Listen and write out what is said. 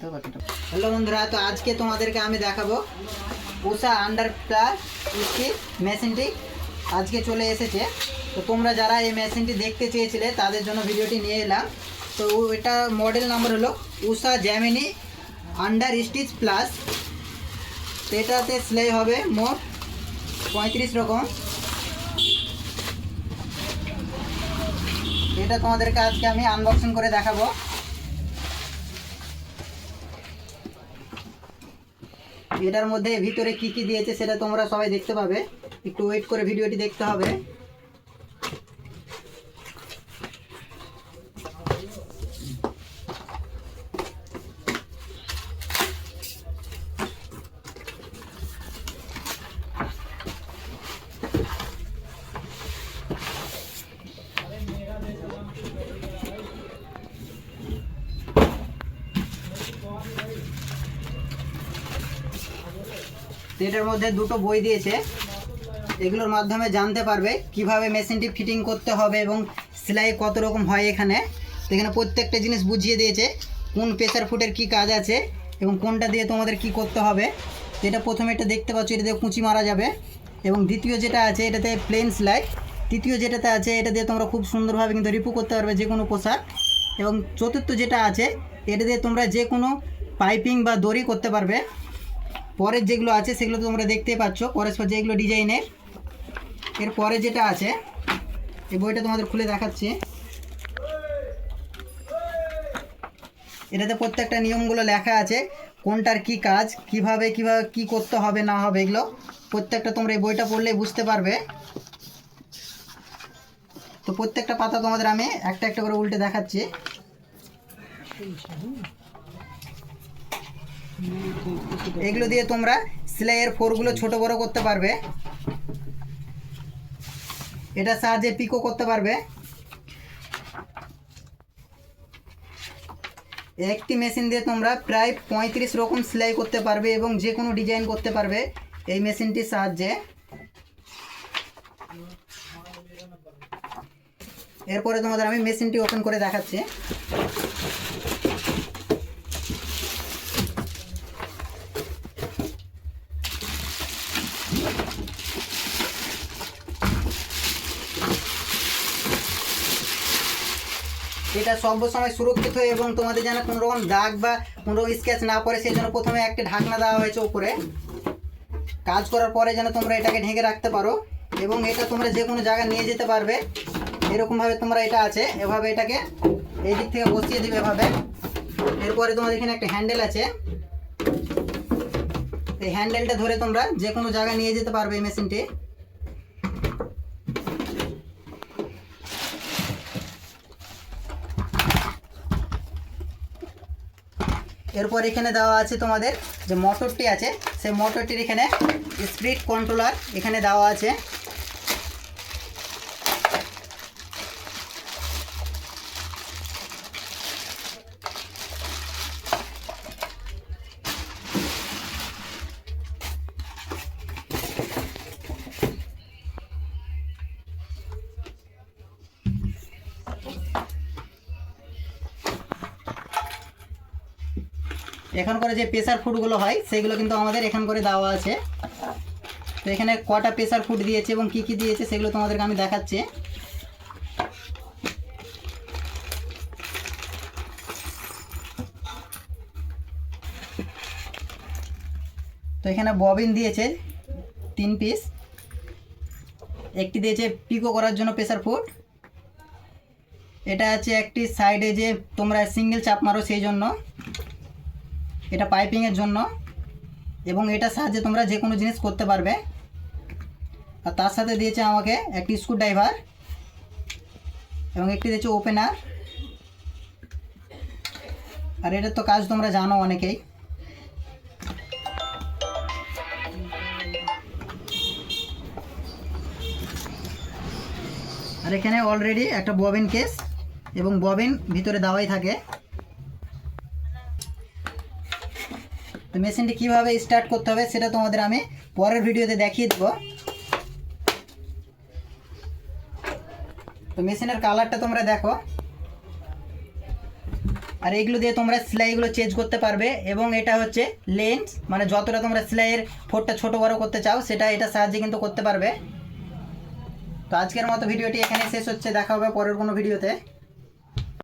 Hello বন্ধুরা। তো আজকে তোমাদেরকে আমি দেখাবো উষা আন্ডার প্লাস স্টিচ মেশিনটি আজকে চলে এসেছে। তো তোমরা যারা এই মেশিনটি দেখতে চেয়েছিলে, তাদের জন্য ভিডিওটি নিয়ে এলাম। তো এটা মডেল নাম্বার হলো Usha Janome under stitch plus তো এটাতে সেলাই হবে মোট পঁয়ত্রিশ রকম। এটা তোমাদেরকে আজকে আমি আনবক্সিং করে দেখাবো। এটার মধ্যে ভিতরে কি কি দিয়েছে সেটা তোমরা সবাই দেখতে পাবে। একটু ওয়েট করে ভিডিওটি দেখতে হবে। তো এটার মধ্যে দুটো বই দিয়েছে। এগুলোর মাধ্যমে জানতে পারবে কীভাবে মেশিনটি ফিটিং করতে হবে এবং সেলাই কত রকম হয় এখানে। তো এখানে প্রত্যেকটা জিনিস বুঝিয়ে দিয়েছে, কোন প্রেসার ফুটের কি কাজ আছে এবং কোনটা দিয়ে তোমাদের কি করতে হবে। তো এটা প্রথমে এটা দেখতে পাচ্ছ এটা দিয়ে কুঁচি মারা যাবে এবং দ্বিতীয় যেটা আছে, এটাতে প্লেন সেলাই। তৃতীয় যেটাতে আছে, এটা দিয়ে তোমরা খুব সুন্দরভাবে কিন্তু রিপু করতে পারবে যে কোনো পোশাক। এবং চতুর্থ যেটা আছে, এটা দিয়ে তোমরা যে কোনো পাইপিং বা দড়ি করতে পারবে। পরের যেগুলো আছে সেগুলো তোমরা দেখতেই পাচ্ছ। পরস্পর যেগুলো ডিজাইনের, এর পরে যেটা আছে, এই বইটা তোমাদের খুলে দেখাচ্ছি। এটাতে প্রত্যেকটা নিয়মগুলো লেখা আছে, কোনটার কি কাজ, কীভাবে কীভাবে কি করতে হবে, না হবে, এগুলো প্রত্যেকটা তোমরা এই বইটা পড়লেই বুঝতে পারবে। তো প্রত্যেকটা পাতা তোমাদের আমি একটা একটা করে উল্টে দেখাচ্ছি। এগুলো দিয়ে তোমরা সেলাইয়ের ফোরগুলো ছোট বড় করতে পারবে। এটা সাহায্যে পিকো করতে পারবে। একটি মেশিন দিয়ে তোমরা প্রায় পঁয়ত্রিশ রকম সেলাই করতে পারবে এবং যে কোনো ডিজাইন করতে পারবে এই মেশিনটির সাহায্যে। এরপরে তোমাদের আমি মেশিনটি ওপেন করে দেখাচ্ছি। এটা সর্বসময় সুরক্ষিত এবং তোমাদের যেন কোনো রকম দাগ বা কোনো রকম স্কেচ না পড়ে, সেই জন্য প্রথমে একটা ঢাকনা দেওয়া হয়েছে উপরে। কাজ করার পরে যেন তোমরা এটাকে ঢেকে রাখতে পারো এবং এটা তোমরা যে কোনো জায়গায় নিয়ে যেতে পারবে। এরকমভাবে তোমরা এটা আছে, এভাবে এটাকে এই দিক থেকে বসিয়ে দিবে এভাবে। এরপরে তোমাদের এখানে একটা হ্যান্ডেল আছে। এই হ্যান্ডেলটা ধরে তোমরা যে কোনো জায়গায় নিয়ে যেতে পারবে এই মেশিনটি এরপর এখানে দেওয়া আছে তোমাদের যে মোটরটি আছে, সেই মোটরটির এখানে স্পিড কন্ট্রোলার এখানে দেওয়া আছে। এখন করে যে প্রেসার ফুডগুলো হয়, সেগুলো কিন্তু আমাদের এখান করে দেওয়া আছে। তো এখানে কটা প্রেসার ফুড দিয়েছে এবং কি কি দিয়েছে, সেগুলো তোমাদেরকে আমি দেখাচ্ছি। তো এখানে ববিন দিয়েছে তিন পিস একটি দিয়েছে পিকো করার জন্য প্রেসার ফুড এটা আছে একটি সাইডে যে তোমরা সিঙ্গেল চাপ মারো সেই জন্য। এটা পাইপিংয়ের জন্য এবং এটা সাহায্যে তোমরা যে কোনো জিনিস করতে পারবে। আর তার সাথে দিয়েছে আমাকে একটি স্ক্রু ড্রাইভার এবং একটি দিয়েছে ওপেনার আর এটার তো কাজ তোমরা জানো অনেকেই। আর এখানে অলরেডি একটা ববিন কেস এবং ববিন ভিতরে দেওয়াই থাকে। তো মেশিনটি কীভাবে স্টার্ট করতে হবে সেটা তোমাদের আমি পরের ভিডিওতে দেখিয়ে দেবো। তো মেশিনের কালারটা তোমরা দেখো। আর এগুলো দিয়ে তোমরা সেলাইগুলো চেঞ্জ করতে পারবে এবং এটা হচ্ছে লেন্স মানে যতটা তোমরা সেলাইয়ের ফোরটা ছোট বড় করতে চাও সেটা এটা সাহায্যে কিন্তু করতে পারবে। তো আজকের মতো ভিডিওটি এখানে শেষ হচ্ছে, দেখা হবে পরের কোনো ভিডিওতে।